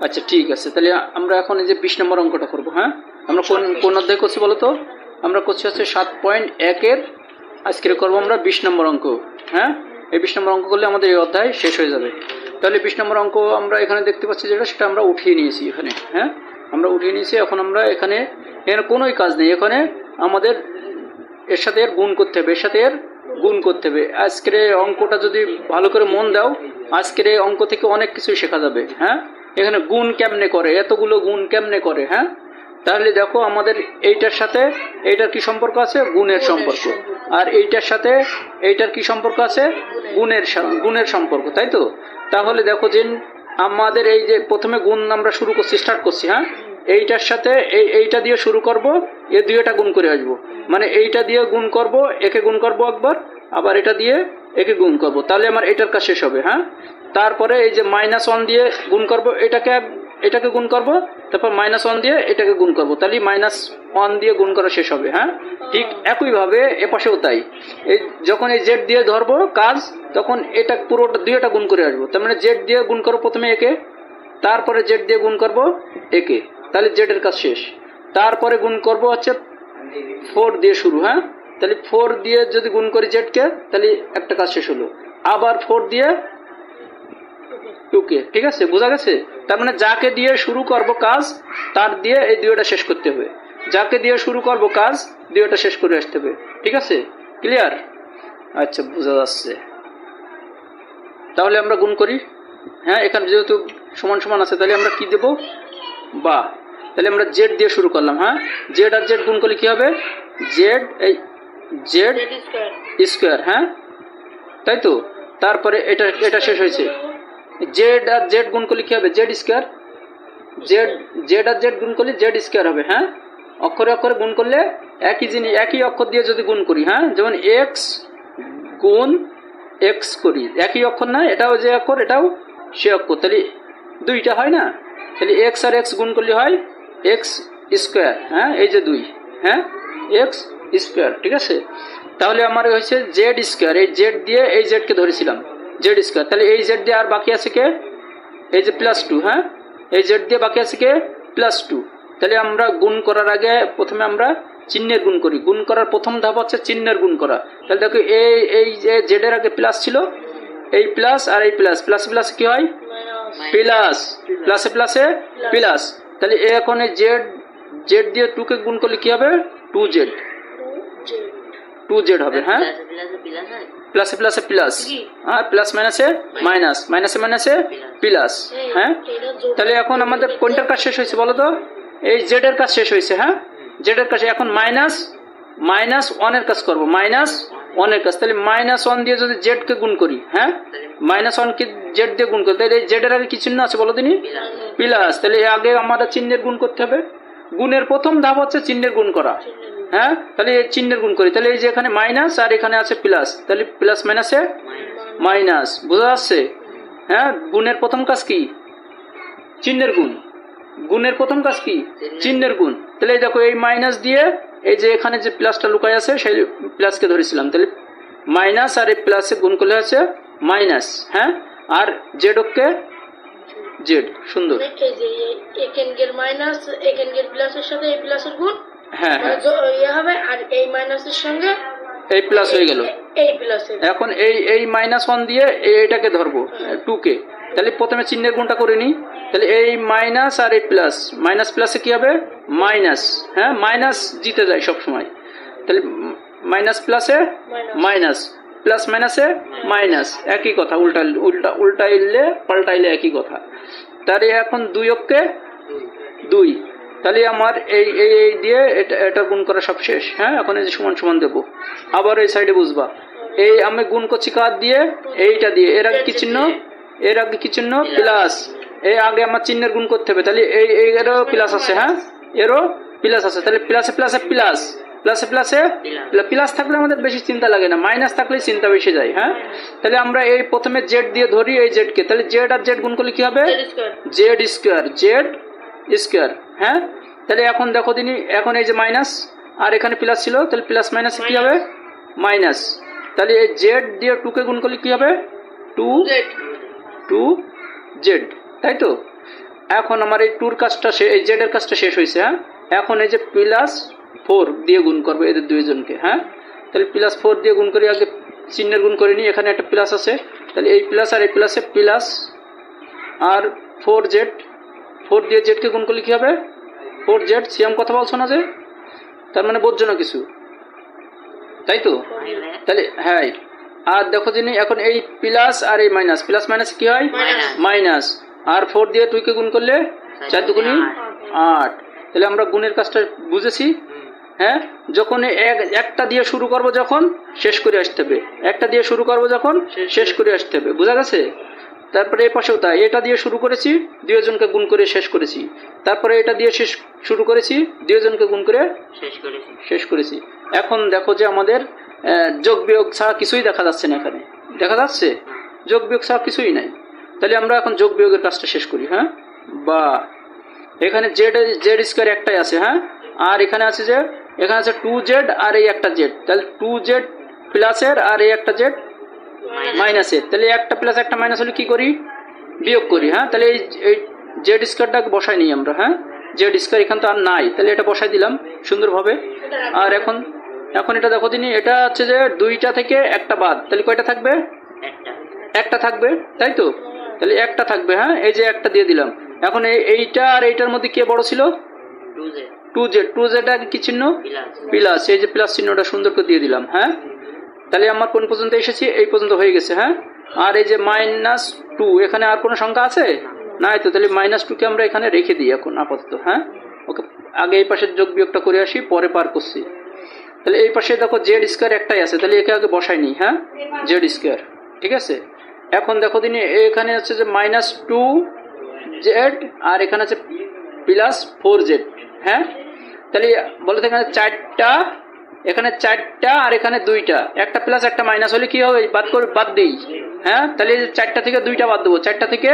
আচ্ছা ঠিক আছে। তাহলে আমরা এখন এই যে বিশ নম্বর অঙ্কটা করব হ্যাঁ? আমরা কোন কোন অধ্যায় করছি বলো তো? আমরা করছি হচ্ছে সাত পয়েন্ট একের, আজকের করব আমরা বিশ নম্বর অঙ্ক হ্যাঁ? এই বিশ নম্বর অঙ্ক করলে আমাদের এই অধ্যায় শেষ হয়ে যাবে। তাহলে বিশ নম্বর অঙ্ক আমরা এখানে দেখতে পাচ্ছি যেটা, সেটা আমরা উঠিয়ে নিয়েছি এখানে হ্যাঁ? আমরা উঠিয়ে নিয়েছি, এখন আমরা এখানে এখানে কোনোই কাজ নেই। এখানে আমাদের এর সাথে এর গুণ করতে হবে, এর সাথে এর গুণ করতে হবে। আজকের অঙ্কটা যদি ভালো করে মন দাও, আজকের অঙ্ক থেকে অনেক কিছু শেখা যাবে হ্যাঁ? এখানে গুণ কেমনে করে? এতগুলো গুণ কেমনে করে হ্যাঁ? তাহলে দেখো আমাদের এইটার সাথে এইটার কি সম্পর্ক আছে? গুণের সম্পর্ক। আর এইটার সাথে এইটার কি সম্পর্ক আছে? গুণের গুণের সম্পর্ক তাই তো? তাহলে দেখো যে আমাদের এই যে প্রথমে গুণ আমরা শুরু করছি স্টার্ট করছি হ্যাঁ? এইটার সাথে এই এইটা দিয়ে শুরু করব এ দুইটা গুণ করে আসব। মানে এইটা দিয়ে গুণ করব একে গুণ করব একবার আবার এটা দিয়ে একে গুণ করব। তাহলে আমার এটার কাজ শেষ হবে হ্যাঁ? তারপরে এই যে মাইনাস ওয়ান দিয়ে গুণ করব, এটাকে এটাকে গুণ করব, তারপর মাইনাস ওয়ান দিয়ে এটাকে গুণ করব। তাহলে মাইনাস ওয়ান দিয়ে গুণ করা শেষ হবে হ্যাঁ? ঠিক একইভাবে এপাশেও তাই। এই যখন এই জেড দিয়ে ধরবো কাজ, তখন এটা পুরোটা, দুইটা গুণ করে আসব। তার মানে জেড দিয়ে গুণ করো প্রথমে একে, তারপরে জেড দিয়ে গুণ করব একে। তাহলে জেডের কাজ শেষ। তারপরে গুণ করব হচ্ছে ফোর দিয়ে শুরু হ্যাঁ? তাহলে ফোর দিয়ে যদি গুণ করি জেডকে তাহলে একটা কাজ শেষ হলো। আবার ফোর দিয়ে টুকে ঠিক আছে? বোঝা গেছে? তার মানে যাকে দিয়ে শুরু করব কাজ তার দিয়ে এই দুইটা শেষ করতে হবে। যাকে দিয়ে শুরু করব কাজ দুইটা শেষ করে আসতে হবে। ঠিক আছে? ক্লিয়ার আচ্ছা বোঝা যাচ্ছে। তাহলে আমরা গুণ করি। হ্যাঁ এখানে যেহেতু সমান সমান আছে তাহলে আমরা কি দেব? বা। তাহলে আমরা জেড দিয়ে শুরু করলাম হ্যাঁ? জেড আর জেড গুণ করলে কি হবে? জেড এই জেড স্কোয়ার হ্যাঁ? তাই তো? তারপরে এটা এটা শেষ হয়েছে। জেড আর জেড গুণ করলে কি হবে? জেড স্কোয়ার জেড জেড আর জেড গুণ করলে জেড স্কোয়ার হবে হ্যাঁ? অক্ষরে অক্ষরে গুণ করলে একই জিনিস, একই অক্ষর দিয়ে যদি গুণ করি হ্যাঁ? যেমন এক্স গুণ এক্স করি, একই অক্ষর না, এটাও যে অক্ষর, এটাও সে অক্ষর। তাহলে দুইটা হয় না? তাহলে এক্স আর এক্স গুণ করলে হয় এক্স স্কোয়ার হ্যাঁ? এই যে দুই হ্যাঁ? এক্স স্কোয়ার ঠিক আছে? তাহলে আমার হয়েছে জেড স্কোয়ার এই জেড দিয়ে এই জেডকে ধরেছিলাম। জেড স্কোয়ার তাহলে এই জেড দিয়ে আর বাকি আছে কে? এই যে প্লাস টু হ্যাঁ? এই জেড দিয়ে বাকি আছে কে? প্লাস টু তাহলে আমরা গুণ করার আগে প্রথমে আমরা চিহ্নের গুণ করি। গুণ করার প্রথম ধাপ হচ্ছে চিহ্নের গুণ করা। তাহলে দেখো এই এই যে জেডের আগে প্লাস ছিল, এই প্লাস আর এই প্লাস প্লাস প্লাস কি হয়? প্লাস প্লাসে প্লাসে প্লাস তাহলে এখন এই জেড জেড দিয়ে টুকে গুণ করলে কি হবে? টু জেড টু জেড হবে হ্যাঁ? প্লাসে প্লাসে প্লাস হয়? প্লাসে আর মাইনাসে মাইনাস মাইনাসে মাইনাসে প্লাস হ্যাঁ? তাহলে এখন আমাদের কোনটার কাজ শেষ হয়েছে বলো তো এই জেড এর কাজ শেষ হয়েছে হ্যাঁ? জেড এর কাজ এখন মাইনাস মাইনাস ওয়ানের কাজ করব। মাইনাস ওয়ানের কাজ। তাহলে মাইনাস ওয়ান দিয়ে যদি জেড কে গুণ করি হ্যাঁ? মাইনাস ওয়ান কে জেড দিয়ে গুণ করি তাহলে এই জেড এর আগে কি চিহ্ন আছে বলো তিনি প্লাস তাহলে আগে আমাদের চিহ্নের গুণ করতে হবে। গুণের প্রথম ধাপ হচ্ছে চিহ্নের গুণ করা। হ্যাঁ? তাহলে এই চিহ্নের গুণ করি। তাহলে এই যে এখানে মাইনাস আর এখানে আছে প্লাস তাহলে প্লাস মাইনাসে মাইনাস বোঝা যাচ্ছে? হ্যাঁ? গুণের প্রথম কাজ কি? চিহ্নের গুণ। গুণের প্রথম কাজ কি? চিহ্নের গুণ। তাহলে এই দেখো, এই মাইনাস দিয়ে এই যে এখানে যে প্লাসটা লুকায় আছে, সেই প্লাসকে ধরেছিলাম। তাহলে মাইনাস আর এই প্লাসে গুণ করলে আছে মাইনাস হ্যাঁ? আর জেড ওকে জেড সুন্দর। মাইনাস প্লাসের সাথে এই প্লাসের গুণ। হ্যাঁ হ্যাঁ। ইয়ে হবে আর এই মাইনাসের সঙ্গে এই প্লাস হয়ে গেল। এই এখন এই এই মাইনাস ওয়ান দিয়ে এই- এইটাকে ধরবো টুকে তাহলে প্রথমে চিহ্নের গুণটা করে নিই। তাহলে এই মাইনাস আর এই প্লাস মাইনাস প্লাসে কি হবে? মাইনাস হ্যাঁ মাইনাস জিতে যায় সব সময় তাহলে মাইনাস প্লাসে মাইনাস প্লাস মাইনাসে মাইনাস একই কথা উল্টা উল্টা উল্টাইলে পাল্টাইলে একই কথা। তাহলে এখন দুই অক্ষে দুই। তাহলে আমার এই এই এই দিয়ে এটা এটা গুণ করা সব শেষ। হ্যাঁ এখন এই যে সমান সমান দেবো। আবার এই সাইডে বুঝবা। এই আমি গুণ করছি কার দিয়ে? এইটা দিয়ে। এর আগে কি চিহ্ন? এর আগে কি চিহ্ন? প্লাস এই আগে আমার চিহ্নের গুণ করতে হবে। তাহলে এই এই এরও প্লাস আছে হ্যাঁ? এরও প্লাস আছে। তাহলে প্লাসে প্লাসে প্লাস প্লাসে প্লাসে প্লাস থাকলে আমাদের বেশি চিন্তা লাগে না। মাইনাস থাকলে চিন্তা বেশি যায় হ্যাঁ? তাহলে আমরা এই প্রথমে জেড দিয়ে ধরি এই জেডকে তাহলে জেড আর জেড গুণ করলে কি হবে? জেড স্কোয়ার জেড স্কোয়ার হ্যাঁ? তাহলে এখন দেখো তিনি এখন এই যে মাইনাস আর এখানে প্লাস ছিল তাহলে প্লাস মাইনাস কি হবে? মাইনাস তাহলে এই জেড দিয়ে টুকে গুণ করলে কি হবে? টু জেড টু জেড তাই তো? এখন আমার এই টুর কাজটা এই জেডের কাজটা শেষ হয়েছে হ্যাঁ? এখন এই যে প্লাস ফোর দিয়ে গুণ করব এদের দুইজনকে হ্যাঁ? তাহলে প্লাস ফোর দিয়ে গুণ করি আগে চিহ্নের গুণ করে নিই এখানে একটা প্লাস আছে। তাহলে এই প্লাস আর এই প্লাসে প্লাস আর ফোর জেড ফোর দিয়ে জেডকে গুণ করলে কী হবে? ফোর জেড সিএম কথা বলছো না যে? তার মানে বোঝছো না কিছু। তাই তো? তাহলে হ্যাঁ। আর দেখো যিনি এখন এই প্লাস আর এই মাইনাস প্লাস মাইনাস কি হয়? মাইনাস মাইনাস আর ফোর দিয়ে টুইকে গুণ করলে চার দুগুণি আট। তাহলে আমরা গুণের কাজটা বুঝেছি? হ্যাঁ? যখন এক একটা দিয়ে শুরু করব যখন শেষ করে আসতে হবে। একটা দিয়ে শুরু করব যখন শেষ করে আসতে হবে। বোঝা গেছে? তারপরে এই পাশেও তাই এটা দিয়ে শুরু করেছি দুজনকে গুণ করে শেষ করেছি। তারপরে এটা দিয়ে শেষ শুরু করেছি দুজনকে গুণ করে শেষ করেছি। শেষ করেছি। এখন দেখো যে আমাদের যোগ বিয়োগ ছাড়া কিছুই দেখা যাচ্ছে না এখানে। দেখা যাচ্ছে? যোগ বিয়োগ ছাড়া কিছুই নাই। তাহলে আমরা এখন যোগ বিয়োগের কাজটা শেষ করি হ্যাঁ? বা এখানে জেড জেড স্কোয়ার একটাই আছে হ্যাঁ? আর এখানে আছে যে এখানে আছে টু জেড আর এই একটা জেড তাহলে টু জেড প্লাসের আর এই একটা জেড মাইনাসের তাহলে একটা প্লাস একটা মাইনাস হলে কি করি? বিয়োগ করি হ্যাঁ? তাহলে এই এই জেড স্কোয়ারটাকে বসাই নিই আমরা হ্যাঁ? জেড স্কোয়ার এখানে তো আর নাই তাহলে এটা বসাই দিলাম সুন্দরভাবে। আর এখন এখন এটা দেখো তিনি এটা হচ্ছে যে দুইটা থেকে একটা বাদ তাহলে কয়টা থাকবে? একটা। থাকবে তাই তো? তাহলে একটা থাকবে হ্যাঁ? এই যে একটা দিয়ে দিলাম। এখন এই এইটা আর এইটার মধ্যে কে বড় ছিল? টু জেড টু জেড কি চিহ্ন? প্লাস প্লাস এই যে প্লাস চিহ্নটা সুন্দর করে দিয়ে দিলাম হ্যাঁ? তাহলে আমার কোন পর্যন্ত এসেছি? এই পর্যন্ত হয়ে গেছে হ্যাঁ? আর এই যে মাইনাস টু এখানে আর কোনো সংখ্যা আছে? নাই তো, তাহলে মাইনাস টুকে আমরা এখানে রেখে দিই এখন, আপাতত হ্যাঁ? ওকে, আগে এই পাশের যোগ বিয়োগটা করে আসি, পরে পার করছি। তাহলে এই পাশে দেখো জেড স্কোয়ার একটাই আছে, তাহলে একে আগে বসাই নি হ্যাঁ? জেড স্কোয়ার ঠিক আছে? এখন দেখো দিনে, এখানে হচ্ছে যে মাইনাস টু জেড আর এখানে আছে প্লাস ফোর জেড হ্যাঁ? তাহলে বলো তো এখানে চারটা এখানে চারটা আর এখানে দুইটা। একটা প্লাস একটা মাইনাস হলে কি হবে? বাদ করে বাদ দিই। হ্যাঁ? তাহলে চারটা থেকে দুইটা বাদ দেবো। চারটা থেকে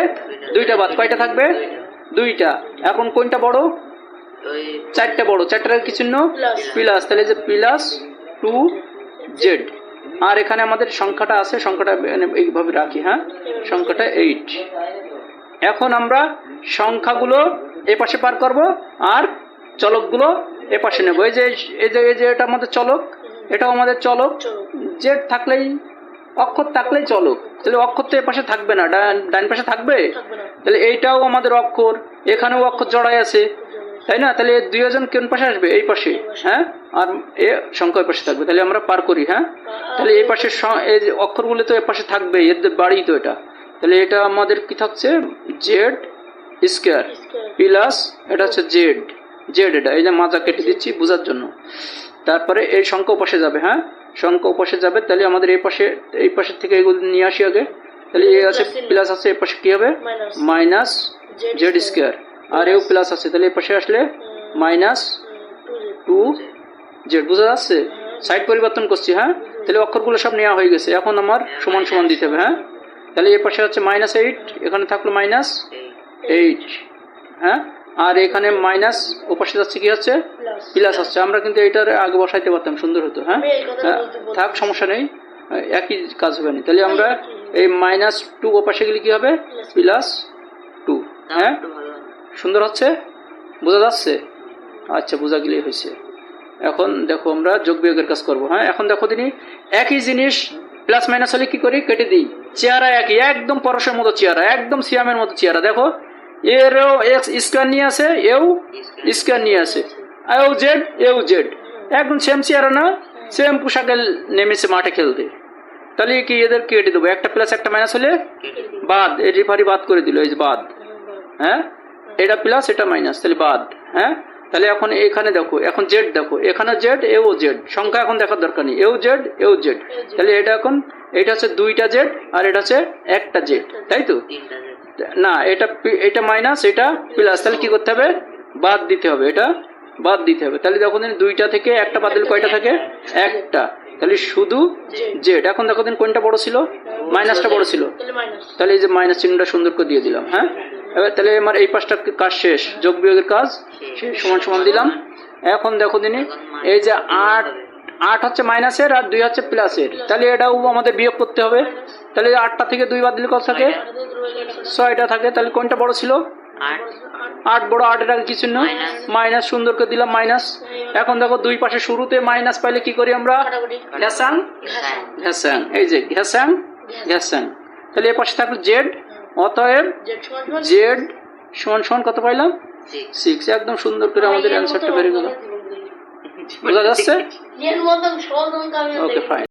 দুইটা বাদ। কয়টা থাকবে? দুইটা। এখন কোনটা বড়? চারটা বড়। চারটার কি চিহ্ন? প্লাস প্লাস তাহলে যে প্লাস টু জেড আর এখানে আমাদের সংখ্যাটা আছে। সংখ্যাটা মানে এইভাবে রাখি হ্যাঁ? সংখ্যাটা এইট এখন আমরা সংখ্যাগুলো এ পাশে পার করব। আর চলকগুলো এ পাশে নেব। এই যে এই যে এই যে এটা আমাদের চলক এটাও আমাদের চলক। চলো জেড থাকলেই অক্ষর থাকলেই চলক। তাহলে অক্ষর তো এ পাশে থাকবে না ডান পাশে থাকবে? তাহলে এইটাও আমাদের অক্ষর এখানেও অক্ষর জড়াই আছে। তাই না? তাহলে দুইজন কোন পাশে আসবে? এই পাশে হ্যাঁ? আর এ সংখ্যা পাশে থাকবে। তাহলে আমরা পার করি হ্যাঁ? তাহলে এই পাশে এই যে অক্ষরগুলো তো এ পাশে থাকবে এদের বাড়ি তো এটা। তাহলে এটা আমাদের কি থাকছে? Z square. প্লাস এটা হচ্ছে জেড। জেড এটা এই যে মাজা কেটে দিচ্ছি বোঝার জন্য। তারপরে এই সংখ্যা পাশে যাবে হ্যাঁ? সংখ্যা পাশে যাবে তাহলে আমাদের এই পাশে এই পাশের থেকে এগুলো নিয়ে আসি আগে। তাহলে এ আছে প্লাস আছে এই পাশে কি হবে? মাইনাস জেড স্কোয়ার আর এও প্লাস আছে তাহলে এই পাশে আসলে মাইনাস টু জেড বোঝা যাচ্ছে? সাইড পরিবর্তন করছি হ্যাঁ? তাহলে অক্ষরগুলো সব নেওয়া হয়ে গেছে এখন আমার সমান সমান দিতে হবে হ্যাঁ? তাহলে এর পাশে হচ্ছে মাইনাস এইট এখানে থাকল মাইনাস এই এইট হ্যাঁ? আর এখানে মাইনাস ও পাশে যাচ্ছে কি হচ্ছে? প্লাস প্লাস আসছে। আমরা কিন্তু এটার আগে বসাইতে পারতাম সুন্দর হতো হ্যাঁ? হ্যাঁ, থাক সমস্যা নেই। একই কাজ হবে না। তাহলে আমরা এই মাইনাস টু ও পাশে গেলে কি হবে? প্লাস টু হ্যাঁ? সুন্দর হচ্ছে? বোঝা যাচ্ছে? আচ্ছা বোঝা গেলেই হয়েছে। এখন দেখো আমরা যোগ বিয়োগের কাজ করব হ্যাঁ? এখন দেখো তিনি একই জিনিস প্লাস মাইনাস হলে কি করি? কেটে দিই। চেহারা একই একদম পরশের মতো চেহারা একদম সিয়ামের মতো চেহারা। দেখো এরও এক্স স্কোয়ার নিয়ে আসে এও স্কোয়ার নিয়ে আসে এও জেড এও জেড। একদম সেম চেহারা না সেম পোশাকে নেমেছে মাঠে খেলতে। তাহলে কি এদের কেটে দেবো? একটা প্লাস একটা মাইনাস হলে বাদ। এই রেফারি বাদ করে দিল, এই বাদ। হ্যাঁ? এটা প্লাস এটা মাইনাস তাহলে বাদ। হ্যাঁ? তাহলে এখন এখানে দেখো, এখন জেড দেখো। এখানে জেড, এও জেড। সংখ্যা এখন দেখার দরকার নেই। এও জেড এও জেড। তাহলে এটা এখন, এটা হচ্ছে দুইটা জেড আর এটা হচ্ছে একটা জেড। তাই তো? না এটা এটা মাইনাস এটা প্লাস তাহলে কি করতে হবে? বাদ দিতে হবে এটা বাদ দিতে হবে। তাহলে দেখো দিন দুইটা থেকে একটা বাদ দিলে কয়টা থাকে? একটা। তাহলে শুধু জেড এখন দেখো দিন কোনটা বড় ছিল? মাইনাসটা বড় ছিল। তাহলে এই যে মাইনাস চিহ্নটা সুন্দর করে দিয়ে দিলাম হ্যাঁ? এবার তাহলে আমার এই পাঁচটা কাজ শেষ যোগ বিয়োগের কাজ সমান সমান দিলাম। এখন দেখো দিনে এই যে আট আট হচ্ছে মাইনাসের আর দুই হচ্ছে প্লাসের তাহলে এটাও আমাদের বিয়োগ করতে হবে। তাহলে আটটা থেকে দুই বাদ দিলে কত থাকে? ছয়টা থাকে। তাহলে কোনটা বড় ছিল? আট। বড় আটের আগে কি চিহ্ন মাইনাস সুন্দর করে দিলাম মাইনাস। এখন দেখো দুই পাশে শুরুতে মাইনাস পাইলে কি করি আমরা? ঘ্যাসাং ঘ্যাসাং এই যে ঘ্যাসাং ঘ্যাসাং তাহলে এ পাশে থাকল জেড। অতএব জেড সমান সমান কত পাইলাম? সিক্স। একদম সুন্দর করে আমাদের অ্যান্সারটা বেরিয়ে গেল। বোঝা যাচ্ছে? Okay fine